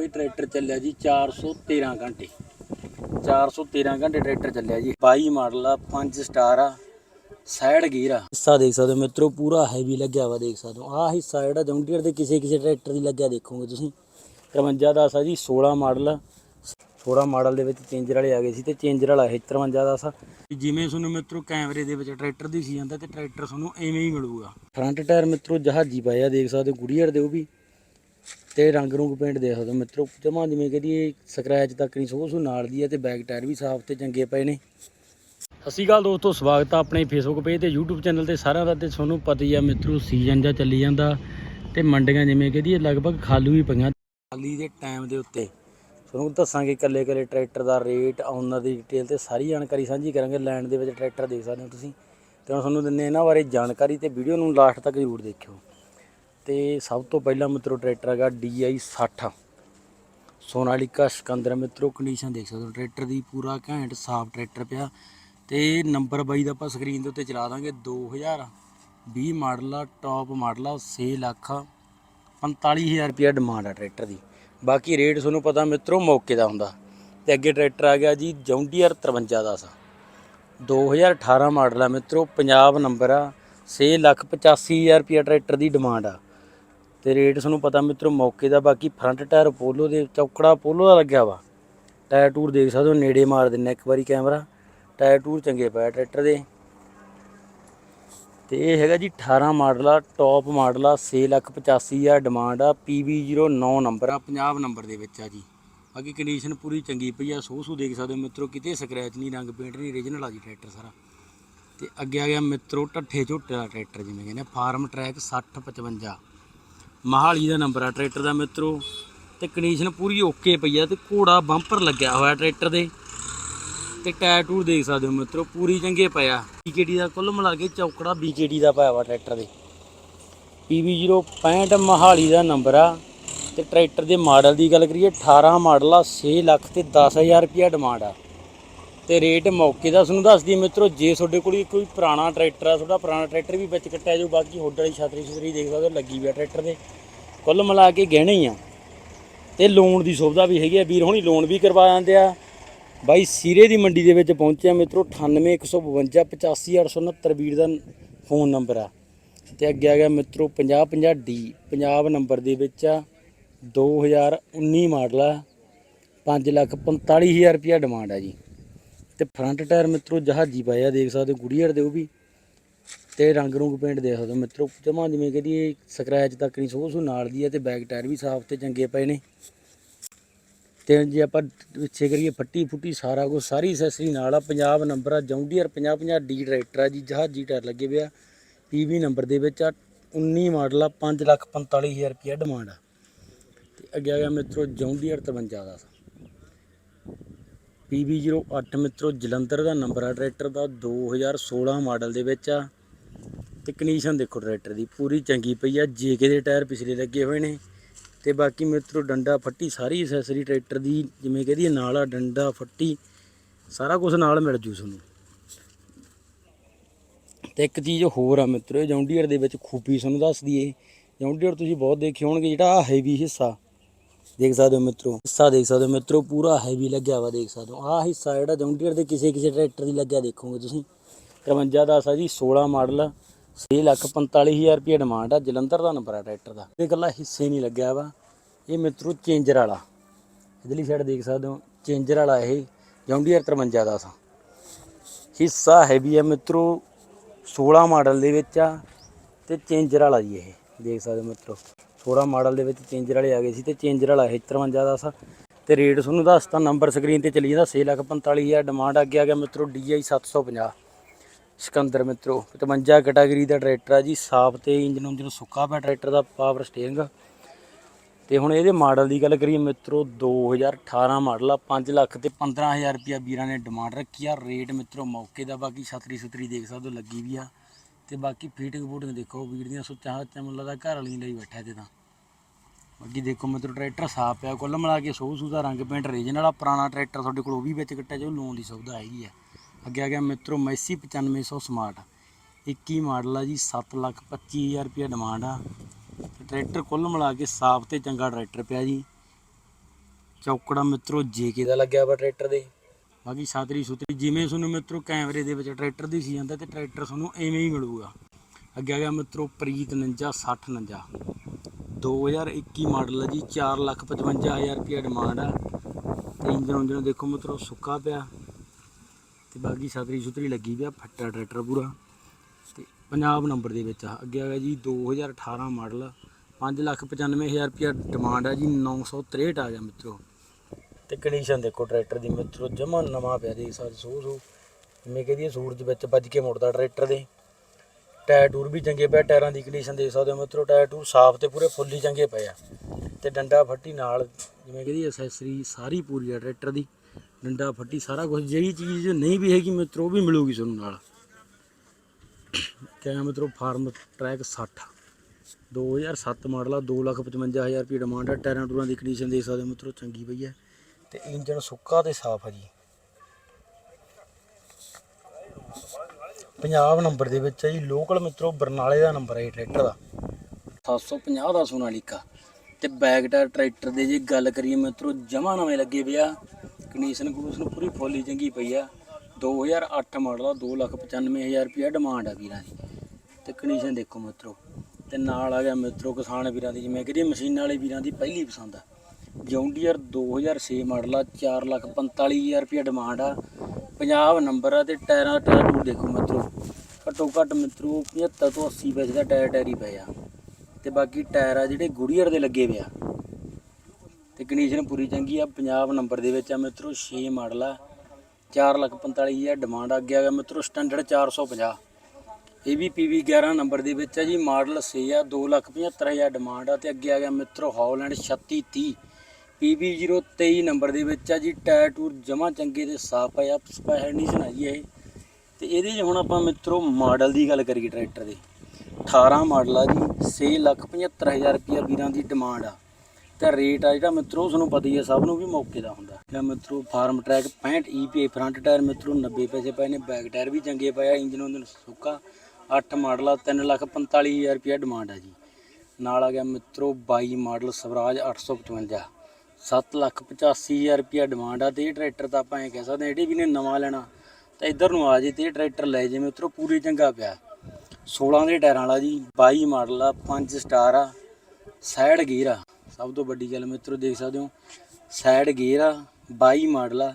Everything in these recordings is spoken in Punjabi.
ਇਹ ਟਰੈਕਟਰ ਚੱਲਿਆ ਜੀ 413 ਘੰਟੇ। 413 ਘੰਟੇ ਟਰੈਕਟਰ ਚੱਲਿਆ ਜੀ। 22 ਮਾਡਲ ਆ 5 ਸਟਾਰ ਆ, ਸਾਈਡ ਗੀਰ ਆ। ਹਿੱਸਾ ਦੇਖ ਸਕਦੇ ਹੋ ਮਿੱਤਰੋ, ਪੂਰਾ ਹੈਵੀ ਲੱਗਿਆ ਵਾ ਦੇਖ ਸਕਦੇ ਹੋ। ਆਹ ਹਿੱਸਾ ਜਿਹੜਾ ਜੌਂਡੀਅਰ ਦੇ ਕਿਸੇ ਕਿਸੇ ਟਰੈਕਟਰ ਦੀ ਲੱਗਿਆ ਦੇਖੋਗੇ ਤੁਸੀਂ। 53 ਦਾ ਸਾ ਜੀ 16 ਮਾਡਲ 16 ਮਾਡਲ ਦੇ ਵਿੱਚ ਚੇਂਜਰ ਵਾਲੇ ਆ ਗਏ ਸੀ ਤੇ ਚੇਂਜਰ ਵਾਲਾ ਇਹ 53 ਦਾ ਸਾ ਜਿਵੇਂ ਤੁਹਾਨੂੰ ਮਿੱਤਰੋ ਕੈਮਰੇ ਦੇ ਵਿੱਚ ਟਰੈਕਟਰ ਦੀ ਸੀ ਜਾਂਦਾ ਤੇ ਟਰੈਕਟਰ ਤੁਹਾਨੂੰ ਐਵੇਂ ਹੀ ਮਿਲੂਗਾ। ਫਰੰਟ ਟਾਇਰ ਮਿੱਤਰੋ ਜਹਾਜੀ ਪਾਇਆ ਦੇਖ ਸਕਦੇ ਹੋ ਗੁੜੀਅਰ ਦੇ ਉਹ ਵੀ। ਤੇ ਰੰਗ ਰੁੰਗ ਪੇਂਟ ਦੇਖ ਸਕਦੇ ਹੋ ਮਿੱਤਰੋ। ਜਮਾ ਜਿਵੇਂ ਕਹਦੀ ਸਕ੍ਰੈਚ ਤੱਕ ਨਹੀਂ ਸੋ ਸੋ ਨਾਲ ਦੀ ਹੈ ਤੇ ਬੈਕ ਟਾਇਰ ਵੀ ਸਾਫ਼ ਤੇ ਚੰਗੇ ਪਏ ਨੇ। ਸਤਿ ਸ਼੍ਰੀ ਅਕਾਲ ਦੋਸਤੋ ਸਵਾਗਤ ਆ ਆਪਣੇ ਫੇਸਬੁੱਕ ਪੇਜ ਤੇ YouTube ਚੈਨਲ ਤੇ ਸਾਰਿਆਂ ਦਾ ਤੇ ਤੁਹਾਨੂੰ ਪਤਾ ਹੀ ਆ ਮਿੱਤਰੋ ਸੀਜ਼ਨ ਜਾਂ ਚੱਲੀ ਜਾਂਦਾ ਤੇ ਮੰਡੀਆਂ ਜਿਵੇਂ ਕਹਦੀ ਲਗਭਗ ਖਾਲੂ ਹੀ ਪਈਆਂ। ਖਾਲੀ ਦੇ ਟਾਈਮ ਦੇ ਉੱਤੇ ਤੁਹਾਨੂੰ ਦੱਸਾਂਗੇ ਇਕੱਲੇ ਇਕੱਲੇ ਟਰੈਕਟਰ ਦਾ ਰੇਟ ਓਨਰ ਦੀ ਡਿਟੇਲ ਤੇ ਸਾਰੀ ਜਾਣਕਾਰੀ ਸਾਂਝੀ ਕਰਾਂਗੇ ਲੈਂਡ ਦੇ ਵਿੱਚ ਟਰੈਕਟਰ ਦੇਖ ਸਕਦੇ ਹੋ ਤੁਸੀਂ। ਤੇ ਹੁਣ ਤੁਹਾਨੂੰ ਦਿੰਨੇ ਇਹਨਾਂ ਬਾਰੇ ਜਾਣਕਾਰੀ ਤੇ ਵੀਡੀਓ ਨੂੰ ਲਾਸਟ ਤੱਕ ਜ਼ਰੂਰ ਦੇਖਿਓ। ਤੇ ਸਭ ਤੋਂ ਪਹਿਲਾਂ ਮਿੱਤਰੋ ਟਰੈਕਟਰ ਹੈਗਾ DI 60 ਸੋਨਾਲੀਕਾ ਸਿਕੰਦਰ ਮਿੱਤਰੋ ਕੰਡੀਸ਼ਨ ਦੇਖ ਸਕਦੇ ਹੋ, ਟਰੈਕਟਰ ਦੀ ਪੂਰਾ ਘੈਂਟ ਸਾਫ਼ ਟਰੈਕਟਰ ਪਿਆ ਤੇ ਨੰਬਰ 22 ਦਾ ਆਪਾਂ ਸਕਰੀਨ ਦੇ ਉੱਤੇ ਚਲਾ ਦਾਂਗੇ 2020 ਮਾਡਲ ਆ ਟੌਪ ਮਾਡਲ ਆ 6 ਲੱਖ 45000 ਰੁਪਿਆ ਡਿਮਾਂਡ ਆ ਟਰੈਕਟਰ ਦੀ। ਬਾਕੀ ਰੇਟ ਤੁਹਾਨੂੰ ਪਤਾ ਮਿੱਤਰੋ ਮੌਕੇ ਦਾ ਹੁੰਦਾ। ਤੇ ਅੱਗੇ ਟਰੈਕਟਰ ਆ ਗਿਆ ਜੀ ਜੌਂਡੀਅਰ 53 ਦਾ ਸਾ। 2018 ਮਾਡਲ ਆ ਮਿੱਤਰੋ, ਪੰਜਾਬ ਨੰਬਰ ਆ 6 ਲੱਖ 85000 ਰੁਪਿਆ ਟਰੈਕਟਰ ਦੀ ਡਿਮਾਂਡ ਆ। ਤੇ ਰੇਟ ਤੁਹਾਨੂੰ ਪਤਾ ਮਿੱਤਰੋ ਮੌਕੇ ਦਾ, ਬਾਕੀ ਫਰੰਟ ਟਾਇਰ ਪੋਲੋ ਦੇ, ਚੌਕੜਾ ਪੋਲੋ ਦਾ ਲੱਗਿਆ ਵਾ। ਟਾਇਰ ਟੂਰ ਦੇਖ ਸਕਦੇ ਹੋ, ਨੇੜੇ ਮਾਰ ਦਿੰਨੇ ਇੱਕ ਵਾਰੀ ਕੈਮਰਾ ਟਾਇਰ ਟੂਰ ਚੰਗੇ ਪਏ ਟਰੈਕਟਰ ਦੇ। ਤੇ ਇਹ ਹੈਗਾ ਜੀ 18 ਮਾਡਲ ਆ ਟੌਪ ਮਾਡਲ ਆ 685000 ਡਿਮਾਂਡ ਆ PB09 ਨੰਬਰ ਆ ਪੰਜਾਬ ਨੰਬਰ ਦੇ ਵਿੱਚ ਆ ਜੀ। ਬਾਕੀ ਕੰਡੀਸ਼ਨ ਪੂਰੀ ਚੰਗੀ ਪਈ ਆ, ਸੋ ਸੂ ਦੇਖ ਸਕਦੇ ਹੋ ਮਿੱਤਰੋ, ਕਿਤੇ ਸਕ੍ਰੈਚ ਨਹੀਂ, ਰੰਗ ਪੇਂਟ ਨਹੀਂ ਓਰੀਜਨਲ ਆ ਜੀ ਟਰੈਕਟਰ ਸਾਰਾ। ਤੇ ਅੱਗੇ ਆ ਗਿਆ ਮਿੱਤਰੋ, ਢੱਠੇ ਝੋਟੇ ਦਾ ਟਰੈਕਟਰ ਜਿਵੇਂ ਕਹਿੰਦੇ ਫਾਰਮ ਟਰੈਕ 6055 ਮਹਾਲੀ ਦਾ ਨੰਬਰ ਆ ਟਰੈਕਟਰ ਦਾ ਮਿੱਤਰੋ। ਤੇ ਕੰਡੀਸ਼ਨ ਪੂਰੀ ਓਕੇ ਪਈ ਆ ਤੇ ਘੋੜਾ ਬੰਪਰ ਲੱਗਿਆ ਹੋਇਆ ਟਰੈਕਟਰ ਦੇ। ਤੇ ਟਾਇਰ ਟੂਰ ਦੇਖ ਸਕਦੇ ਹੋ ਮਿੱਤਰੋ, ਪੂਰੀ ਚੰਗੇ ਪਿਆ BKD ਦਾ ਕੁੱਲ ਮਿਲਾ ਕੇ ਚੌਕੜਾ BKD ਦਾ ਪਾਇਆ ਵਾ ਟਰੈਕਟਰ ਦੇ। PV065 ਮਹਾਲੀ ਦਾ ਨੰਬਰ ਆ। ਤੇ ਟਰੈਕਟਰ ਦੇ ਮਾਡਲ ਦੀ ਗੱਲ ਕਰੀਏ 18 ਮਾਡਲ ਆ 6 ਲੱਖ ਤੇ 10000 ਰੁਪਿਆ ਡਿਮਾਂਡ ਆ। ਤੇ ਰੇਟ ਮੌਕੇ ਦਾ ਤੁਹਾਨੂੰ ਦੱਸ ਦਈਏ ਮਿੱਤਰੋ, ਜੇ ਤੁਹਾਡੇ ਕੋਲ ਕੋਈ ਪੁਰਾਣਾ ਟਰੈਕਟਰ ਆ, ਤੁਹਾਡਾ ਪੁਰਾਣਾ ਟਰੈਕਟਰ ਵੀ ਵਿੱਚ ਕੱਟਿਆ ਜਾਊ, ਬਾਕੀ ਹੁੱਡ ਵਾਲੀ ਛਤਰੀ ਛਤਰੀ ਦੇਖ ਸਕਦੇ ਹੋ, ਲੱਗੀ ਵੀ ਆ ਟਰੈਕਟਰ ਦੇ ਕੁੱਲ ਮਿਲਾ ਕੇ ਗਹਿਣੇ ਹੀ ਆ। ਤੇ ਲੋਨ ਦੀ ਸੁਵਿਧਾ ਵੀ ਹੈਗੀ ਆ। ਵੀਰ ਹੁਣੀ ਲੋਨ ਵੀ ਕਰਵਾ ਜਾਂਦੇ ਆ। ਬਾਈ ਸੀਰੇ ਦੀ ਮੰਡੀ ਦੇ ਵਿੱਚ ਪਹੁੰਚਿਆ ਮਿੱਤਰੋ 98152 85869 ਵੀਰ ਦਾ ਫੋਨ ਨੰਬਰ ਆ। ਤੇ ਅੱਗੇ ਆ ਗਿਆ ਮਿੱਤਰੋ 5050D ਪੰਜਾਬ ਨੰਬਰ ਦੇ ਵਿੱਚ ਆ। 2019 ਮਾਡਲ ਆ। 5 ਲੱਖ 45000 ਰੁਪਿਆ ਡਿਮਾਂਡ ਆ ਜੀ। ਤੇ ਫਰੰਟ ਟਾਇਰ ਮਿੱਤਰੋ ਜਹਾਜੀ ਪਾਇਆ, ਦੇਖ ਸਕਦੇ ਹੋ ਗੁੜੀਅਰ ਦੇ ਉਹ ਵੀ। ਤੇ ਰੰਗ ਰੁੰਗ ਪੇਂਟ ਦੇਖ ਸਕਦੇ ਹੋ ਮਿੱਤਰੋ। ਜਮਾ ਜਿਵੇਂ ਕਹਦੀ ਸਕ੍ਰੈਚ ਤੱਕ ਨਹੀਂ, ਸੋ ਸੋ ਨਾਲ ਦੀ ਆ ਤੇ ਬੈਕ ਟਾਇਰ ਵੀ ਸਾਫ਼ ਤੇ ਚੰਗੇ ਪਏ ਨੇ। ਤੇ ਜੇ ਆਪਾਂ ਪਿੱਛੇ ਕਰੀਏ, ਫੱਟੀ ਫੁੱਟੀ ਸਾਰਾ ਕੁਝ ਸਾਰੀ ਅਸੈਸਰੀ ਨਾਲ ਆ ਪੰਜਾਬ ਨੰਬਰ ਆ ਜੌਂਡੀਅਰ 50 50 ਡੀ ਟਰੈਕਟਰ ਆ ਜੀ ਜਹਾਜੀ ਟਾਇਰ ਲੱਗੇ ਪਿਆ ਪੀਵੀ ਨੰਬਰ ਦੇ ਵਿੱਚ ਆ 19 ਮਾਡਲ ਆ 5 ਲੱਖ 45000 ਰੁਪਇਆ ਡਿਮਾਂਡ ਆ। ਤੇ ਅੱਗੇ ਆ ਗਿਆ ਮਿੱਤਰੋ ਜੌਂਡੀਅਰ 53 ਦਾ। PB08 ਮਿੱਤਰੋ, ਜਲੰਧਰ ਦਾ ਨੰਬਰ ਆ ਟਰੈਕਟਰ ਦਾ 2016 ਮਾਡਲ ਦੇ ਵਿੱਚ ਆ। ਤੇ ਕੰਡੀਸ਼ਨ ਦੇਖੋ ਟਰੈਕਟਰ ਦੀ, ਪੂਰੀ ਚੰਗੀ ਪਈ ਆ ਜੇਕੇ ਦੇ ਟਾਇਰ ਪਿਛਲੇ ਲੱਗੇ ਹੋਏ ਨੇ। ਤੇ ਬਾਕੀ ਮਿੱਤਰੋ, ਡੰਡਾ ਫੱਟੀ, ਸਾਰੀ ਐਕਸੈਸਰੀ ਟਰੈਕਟਰ ਦੀ, ਜਿਵੇਂ ਕਹਦੀ ਨਾਲ ਆ ਡੰਡਾ ਫੱਟੀ, ਸਾਰਾ ਕੁਝ ਨਾਲ ਮਿਲ ਜੂ ਤੁਹਾਨੂੰ। ਤੇ ਇੱਕ ਚੀਜ਼ ਹੋਰ ਆ ਮਿੱਤਰੋ ਜੌਂਡੀਅਰ ਦੇ ਵਿੱਚ ਖੂਬੀ ਤੁਹਾਨੂੰ ਦੱਸ ਦਈਏ। ਜੌਂਡੀਅਰ ਤੁਸੀਂ ਬਹੁਤ ਦੇਖੇ ਹੋਣਗੇ, ਜਿਹੜਾ ਆ ਹੈਵੀ ਹਿੱਸਾ ਦੇਖ ਸਕਦੇ ਹੋ ਮਿੱਤਰੋ, ਹਿੱਸਾ ਦੇਖ ਸਕਦੇ ਹੋ ਮਿੱਤਰੋ, ਪੂਰਾ ਹੈਵੀ ਲੱਗਿਆ ਵਾ ਦੇਖ ਸਕਦੇ ਹੋ। ਆਹ ਹਿੱਸਾ ਜਿਹੜਾ ਜੌਂਡੀਅਰ ਦੇ ਕਿਸੇ ਕਿਸੇ ਟਰੈਕਟਰ ਦੀ ਲੱਗਿਆ ਦੇਖੋਗੇ ਤੁਸੀਂ। 53 ਦਾ ਸਾ ਜੀ 16 ਮਾਡਲ 6 ਲੱਖ 45000 ਰੁਪਏ ਡਿਮਾਂਡ ਆ, ਜਲੰਧਰ ਦਾ ਨੰਬਰ ਆ ਟਰੈਕਟਰ ਦਾ। ਇਹ ਗੱਲਾਂ ਹਿੱਸੇ ਨਹੀਂ ਲੱਗਿਆ ਵਾ। ਇਹ ਮਿੱਤਰੋ ਚੇਂਜਰ ਵਾਲਾ। ਇਧਰਲੀ ਸਾਈਡ ਦੇਖ ਸਕਦੇ ਹੋ, ਚੇਂਜਰ ਵਾਲਾ ਇਹ ਜੌਂਡੀਅਰ 53 ਦਾ ਸਾ ਹਿੱਸਾ ਹੈਵੀ ਆ ਮਿੱਤਰੋ 16 ਮਾਡਲ ਦੇ ਵਿੱਚ ਆ, ਤੇ ਚੇਂਜਰ ਵਾਲਾ ਜੀ ਇਹ, ਦੇਖ ਸਕਦੇ ਹੋ ਮਿੱਤਰੋ। 16 ਮਾਡਲ ਦੇ ਵਿੱਚ ਚੇਂਜਰ ਵਾਲੇ ਆ ਗਏ ਸੀ ਤੇ ਚੇਂਜਰ ਵਾਲਾ ਇਹ 53 ਦਾ ਸਾ ਤੇ ਰੇਟ ਤੁਹਾਨੂੰ ਦੱਸਤਾ ਨੰਬਰ ਸਕਰੀਨ ਤੇ ਚਲੀ ਜਾਂਦਾ 645000 ਡਿਮਾਂਡ ਅੱਗੇ ਆ ਗਿਆ ਮਿੱਤਰੋ DI 750 ਸਿਕੰਦਰ ਮਿੱਤਰੋ 55 ਕੈਟਾਗਰੀ ਦਾ ਟਰੈਕਟਰ ਆ ਜੀ, ਸਾਫ਼ ਤੇ ਇੰਜਨ ਉਂਜਨ ਸੁੱਕਾ ਪਿਆ ਟਰੈਕਟਰ ਦਾ ਪਾਵਰ ਸਟੀਅਰਿੰਗ ਤੇ ਹੁਣ ਇਹਦੇ ਮਾਡਲ ਦੀ ਗੱਲ ਕਰੀਏ ਮਿੱਤਰੋ 2018 ਮਾਡਲ ਆ 5 ਲੱਖ ਤੇ 15000 ਰੁਪਿਆ ਵੀਰਾਂ ਨੇ ਡਿਮਾਂਡ ਰੱਖੀ ਆ। ਰੇਟ ਮਿੱਤਰੋ ਮੌਕੇ ਦਾ ਬਾਕੀ ਛਤਰੀ ਸੁਤਰੀ ਦੇਖ ਸਕਦੇ ਹੋ, ਲੱਗੀ ਵੀ ਆ। ਤੇ ਬਾਕੀ ਫੀਟਿੰਗ ਫੂਟਿੰਗ ਦੇਖੋ, ਵੀਰ ਦੀਆਂ ਸੁੱਚਾਂ ਹੱਥਾਂ ਮੁੱਲਾ ਦਾ ਘਰ ਵਾਲੀ ਲਈ ਬੈਠਾ ਤੇ ਤਾਂ। ਬਾਕੀ ਦੇਖੋ ਮਿੱਤਰੋ ਟਰੈਕਟਰ ਸਾਫ਼ ਪਿਆ, ਕੁੱਲ ਮਿਲਾ ਕੇ ਸੋਹ ਸੂਦਾ ਰੰਗ ਪੇਂਟ ਰੀਜਨ ਵਾਲਾ ਪੁਰਾਣਾ ਟਰੈਕਟਰ ਤੁਹਾਡੇ ਕੋਲ ਉਹ ਵੀ ਵਿੱਚ ਕੱਟਿਆ, ਜੋ ਲੋਨ ਦੀ ਸੁਵਿਧਾ ਹੈਗੀ ਆ। ਅੱਗੇ ਆ ਗਿਆ ਮਿੱਤਰੋ, ਮੈਸੀ 9500 ਸਮਾਰਟ। 21 ਮਾਡਲ ਆ ਜੀ 7 ਲੱਖ 25000 ਰੁਪਏ ਡਿਮਾਂਡ ਆ। ਤੇ ਟਰੈਕਟਰ ਕੁੱਲ ਮਿਲਾ ਕੇ ਸਾਫ਼ ਤੇ ਚੰਗਾ ਟਰੈਕਟਰ ਪਿਆ ਜੀ। ਚੌਕੜਾ ਮਿੱਤਰੋ ਜੇਕੇ ਦਾ ਲੱਗਿਆ ਵਾ ਟਰੈਕਟਰ ਦੇ। ਬਾਕੀ ਸਾਤਰੀ ਸੁਤਰੀ ਜਿਵੇਂ ਤੁਹਾਨੂੰ ਮਿੱਤਰੋ ਕੈਮਰੇ ਦੇ ਵਿੱਚ ਟਰੈਕਟਰ ਦੀ ਸੀ ਜਾਂਦਾ ਤੇ ਟਰੈਕਟਰ ਤੁਹਾਨੂੰ ਐਵੇਂ ਹੀ ਮਿਲੂਗਾ। ਅੱਗੇ ਆ ਗਿਆ ਮਿੱਤਰੋ ਪ੍ਰੀਤ 49 60 49 2021 ਮਾਡਲ ਹੈ ਜੀ 455000 ਰੁਪਏ ਡਿਮਾਂਡ ਆ। ਤੇ ਇੰਜਨ ਉਂਜਨ ਦੇਖੋ ਮਿੱਤਰੋ ਸੁੱਕਾ ਪਿਆ। ਤੇ ਬਾਕੀ ਸਾਤਰੀ ਸੁਤਰੀ ਲੱਗੀ ਪਿਆ, ਫੱਟਾ ਟਰੈਕਟਰ ਪੂਰਾ। ਤੇ ਪੰਜਾਬ ਨੰਬਰ ਦੇ ਵਿੱਚ ਆ। ਅੱਗੇ ਆ ਗਿਆ ਜੀ 2018 ਮਾਡਲ 595000 ਰੁਪਏ ਡਿਮਾਂਡ ਆ ਜੀ 963 ਆ ਗਿਆ ਮਿੱਤਰੋ। ਤੇ ਕੰਡੀਸ਼ਨ ਦੇਖੋ ਟਰੈਕਟਰ ਦੀ ਮਿੱਤਰੋ, ਜਮਾ ਨਵਾਂ ਪਿਆ ਦੇਖ ਸਕਦੇ ਸੋ ਸੋ ਜਿਵੇਂ ਕਹਦੀ ਸੂਰਜ ਵਿੱਚ ਵੱਜ ਕੇ ਮੁੜਦਾ ਟਰੈਕਟਰ ਦੇ। ਟਾਇਰ ਟੂਰ ਵੀ ਚੰਗੇ ਪਏ ਟਾਇਰਾਂ ਦੀ ਕੰਡੀਸ਼ਨ ਦੇਖ ਸਕਦੇ ਹੋ ਮਿੱਤਰੋ, ਟਾਇਰ ਟੂਰ ਸਾਫ਼ ਤੇ ਪੂਰੇ ਫੁੱਲੀ ਚੰਗੇ ਪਏ ਆ। ਤੇ ਡੰਡਾ ਫੱਟੀ ਨਾਲ, ਜਿਵੇਂ ਕਹਿੰਦੀ ਐਸੈਸਰੀ ਸਾਰੀ ਪੂਰੀ ਆ ਟਰੈਕਟਰ ਦੀ। ਡੰਡਾ ਫੱਟੀ ਸਾਰਾ ਕੁਝ ਜਿਹੜੀ ਚੀਜ਼ ਨਹੀਂ ਵੀ ਹੈਗੀ ਮਿੱਤਰੋ, ਉਹ ਵੀ ਮਿਲੂਗੀ ਤੁਹਾਨੂੰ ਨਾਲ। ਕਿਆ ਮਿੱਤਰੋ, ਫਾਰਮ ਟਰੈਕ 60 2007 ਮਾਡਲ ਆ 255000 ਰੁਪਏ ਡਿਮਾਂਡ ਆ, ਟਾਇਰਾਂ ਟੂਰਾਂ ਦੀ ਕੰਡੀਸ਼ਨ ਦੇਖ ਸਕਦੇ ਹੋ ਮਿੱਤਰੋ, ਚੰਗੀ ਪਈ ਹੈ ਤੇ ਇੰਜਨ ਸੁੱਕਾ ਤੇ ਸਾਫ਼ ਆ ਜੀ। ਪੰਜਾਬ ਨੰਬਰ ਦੇ ਵਿੱਚ ਹੈ ਜੀ। ਲੋਕਲ ਮਿੱਤਰੋ, ਬਰਨਾਲੇ ਦਾ ਨੰਬਰ ਹੈ ਟਰੈਕਟਰ ਦਾ। 750 ਦਾ ਸੋਨਾਲੀਕਾ ਤੇ ਬੈਕ ਟਾਇਰ ਟਰੈਕਟਰ ਦੇ ਜੇ ਗੱਲ ਕਰੀਏ ਮਿੱਤਰੋ, ਜਮਾ ਨਵੇਂ ਲੱਗੇ ਪਿਆ ਕੰਡੀਸ਼ਨ ਕੰਡੀਸ਼ਨ ਪੂਰੀ ਫੁੱਲੀ ਚੰਗੀ ਪਈ ਆ। 2008 ਮਾਡਲ ਆ 295000 ਰੁਪਏ ਡਿਮਾਂਡ ਆ ਵੀਰਾਂ ਦੀ। ਤੇ ਕੰਡੀਸ਼ਨ ਦੇਖੋ ਮਿੱਤਰੋ। ਤੇ ਨਾਲ ਆ ਗਿਆ ਮਿੱਤਰੋ ਕਿਸਾਨ ਵੀਰਾਂ ਦੀ, ਜਿਵੇਂ ਕਿ ਮਸ਼ੀਨਾਂ ਵਾਲੇ ਵੀਰਾਂ ਦੀ ਪਹਿਲੀ ਪਸੰਦ ਆ। ਜੌਂਡੀਅਰ 2006 ਮਾਡਲ ਆ 445000 ਰੁਪਏ ਡਿਮਾਂਡ ਆ। ਪੰਜਾਬ ਨੰਬਰ ਆ ਤੇ ਟਾਇਰਾਂ ਟਾਇਰ ਨੂੰ ਦੇਖੋ ਮਿੱਤਰੋ। ਘੱਟੋ ਘੱਟ ਮਿੱਤਰੋ 75 ਤੋਂ 80 ਪੈਸੇ ਦਾ ਟਾਇਰ ਟਾਇਰੀ ਹੀ ਪਏ ਆ। ਤੇ ਬਾਕੀ ਟਾਇਰ ਆ ਜਿਹੜੇ ਗੁੜੀਅਰ ਦੇ ਲੱਗੇ ਪਿਆ ਤੇ ਕੰਡੀਸ਼ਨ ਪੂਰੀ ਚੰਗੀ ਆ ਪੰਜਾਬ ਨੰਬਰ ਦੇ ਵਿੱਚ ਆ ਮਿੱਤਰੋ 6 ਮਾਡਲ ਆ। 445000 ਡਿਮਾਂਡ ਅੱਗੇ ਆ ਗਿਆ ਮਿੱਤਰੋ ਸਟੈਂਡਰਡ 450 ਇਹ ਵੀ ਪੀਵੀ 11 ਨੰਬਰ ਦੇ ਵਿੱਚ ਆ ਜੀ ਮਾਡਲ 6 ਆ 275000 ਡਿਮਾਂਡ ਆ ਤੇ ਅੱਗੇ ਆ ਗਿਆ ਮਿੱਤਰੋ ਹੌਲੈਂਡ 3630 ਪੀਵੀ 023 ਨੰਬਰ ਦੇ ਵਿੱਚ ਆ ਜੀ, ਟਾਇਰ ਟੂਰ ਜਮਾ ਚੰਗੇ ਤੇ ਸਾਫ਼ ਆ ਸਪੈਸ਼ਲ ਨਹੀਂ ਆ ਜੀ ਇਹ। ਤੇ ਇਹਦੇ 'ਚ ਹੁਣ ਆਪਾਂ ਮਿੱਤਰੋ ਮਾਡਲ ਦੀ ਗੱਲ ਕਰੀਏ ਟਰੈਕਟਰ ਦੇ। 18 ਮਾਡਲ ਆ ਜੀ 675000 ਰੁਪਇਆ ਵੀਰਾਂ ਦੀ ਡਿਮਾਂਡ ਆ। ਤੇ ਰੇਟ ਆ ਜਿਹੜਾ ਮਿੱਤਰੋ ਤੁਹਾਨੂੰ ਪਤਾ ਹੀ ਆ, ਸਭ ਨੂੰ ਵੀ ਮੌਕੇ ਦਾ ਹੁੰਦਾ। ਇਹ ਮਿੱਤਰੋ Farmtrac 65 EP front tyre ਮਿੱਤਰੋ 90 ਪੈਸੇ ਪਏ ਨੇ ਬੈਕ ਟਾਇਰ ਵੀ ਚੰਗੇ ਪਏ ਆ ਇੰਜਨ ਉਹਦੇ ਸੁੱਕਾ। 8 ਮਾਡਲ ਆ 345000 ਰੁਪਇਆ ਡਿਮਾਂਡ ਆ ਜੀ। ਨਾਲ ਆ ਗਿਆ ਮਿੱਤਰੋ 22 ਮਾਡਲ ਸਵਰਾਜ 855 785000 ਰੁਪਇਆ ਡਿਮਾਂਡ ਆ, ਤੇ ਇਹ ਟਰੈਕਟਰ ਤਾਂ ਆਪਾਂ ਐ ਕਹਿ ਸਕਦੇ ਹਾਂ, ਜਿਹੜੇ ਵੀ ਨੇ ਨਵਾਂ ਲੈਣਾ, ਤਾਂ ਇੱਧਰ ਨੂੰ ਆ ਜੇ ਤੇ ਇਹ ਟਰੈਕਟਰ ਲੈ ਜੇ ਮਿੱਤਰੋ ਪੂਰੀ ਚੰਗਾ ਪਿਆ। 16 ਦੇ ਟਾਇਰਾਂ ਵਾਲਾ ਜੀ 22 ਮਾਡਲ ਆ 5 ਸਟਾਰ ਆ ਸਾਈਡ ਗੇਅਰ ਆ। ਸਭ ਤੋਂ ਵੱਡੀ ਗੱਲ ਮਿੱਤਰੋ, ਦੇਖ ਸਕਦੇ ਹੋ ਸਾਈਡ ਗੇਅਰ ਆ 22 ਮਾਡਲ ਆ।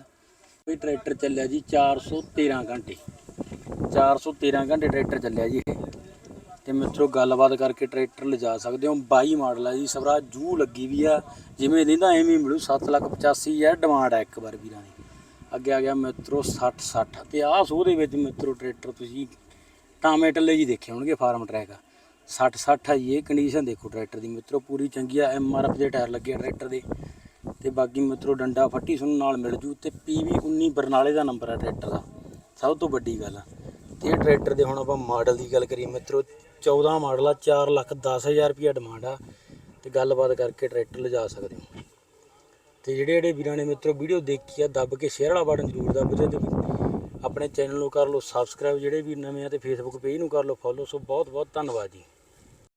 ਇਹ ਟਰੈਕਟਰ ਚੱਲਿਆ ਜੀ 413 ਘੰਟੇ। 413 ਘੰਟੇ ਟਰੈਕਟਰ ਚੱਲਿਆ ਜੀ ਇਹ। ਤੇ ਮਿੱਤਰੋ ਗੱਲਬਾਤ ਕਰਕੇ ਟਰੈਕਟਰ ਲਿਜਾ ਸਕਦੇ ਹੋ। 22 ਮਾਡਲ ਆ ਜੀ ਸਵਰਾ ਜੂ ਲੱਗੀ ਵੀ ਆ। ਜਿਵੇਂ ਦਿੰਦਾ ਐਵੇਂ ਹੀ ਮਿਲੂ 785000 ਡਿਮਾਂਡ ਆ ਇੱਕ ਵਾਰ ਵੀਰਾਂ ਦੀ। ਅੱਗੇ ਆ ਗਿਆ ਮਿੱਤਰੋ 60 60 ਤੇ ਆਹ ਸੋਹ ਦੇ ਵਿੱਚ ਮਿੱਤਰੋ ਟਰੈਕਟਰ ਤੁਸੀਂ ਟਾਮੇ ਟੱਲੇ ਜੀ ਦੇਖੇ ਹੋਣਗੇ, ਫਾਰਮ ਟਰੈਕ 60 60 ਆ ਜੀ, ਇਹ ਕੰਡੀਸ਼ਨ ਦੇਖੋ ਟਰੈਕਟਰ ਦੀ। ਮਿੱਤਰੋ ਪੂਰੀ ਚੰਗੀ ਆ ਐਮਆਰਐਫ ਦੇ ਟਾਇਰ ਲੱਗੇ ਟਰੈਕਟਰ ਦੇ। ਤੇ ਬਾਕੀ ਮਿੱਤਰੋ ਡੰਡਾ ਫੱਟੀ ਤੁਹਾਨੂੰ ਨਾਲ ਮਿਲ ਜੂ। ਤੇ ਪੀਵੀ 19 ਬਰਨਾਲੇ ਦਾ ਨੰਬਰ ਆ ਟਰੈਕਟਰ ਦਾ। ਸਭ ਤੋਂ ਵੱਡੀ ਗੱਲ ਆ। ਤੇ ਇਹ ਟਰੈਕਟਰ ਦੇ ਹੁਣ ਆਪਾਂ ਮਾਡਲ ਦੀ ਗੱਲ ਕਰੀਏ ਮਿੱਤਰੋ 14 ਮਾਡਲ ਆ 4 ਲੱਖ 10000 ਰੁਪਇਆ ਡਿਮਾਂਡ ਆ ਤੇ ਗੱਲਬਾਤ ਕਰਕੇ ਟਰੈਕਟਰ ਲਿਜਾ ਸਕਦੇ ਹੋ। ਤੇ ਜਿਹੜੇ ਜਿਹੜੇ ਵੀਰਾਂ ਨੇ ਮਿੱਤਰੋ ਵੀਡੀਓ ਦੇਖੀ ਆ, ਦੱਬ ਕੇ ਸ਼ੇਅਰ ਵਾਲਾ ਬਟਨ ਜ਼ਰੂਰ ਦੱਬ ਦਿਓ ਤੇ ਆਪਣੇ ਚੈਨਲ ਨੂੰ ਕਰ ਲਓ ਸਬਸਕ੍ਰਾਈਬ ਜਿਹੜੇ ਵੀ ਨਵੇਂ ਆ ਤੇ ਫੇਸਬੁੱਕ ਪੇਜ ਨੂੰ ਕਰ ਲਓ ਫੋਲੋ ਸੋ ਬਹੁਤ ਬਹੁਤ ਧੰਨਵਾਦ ਜੀ।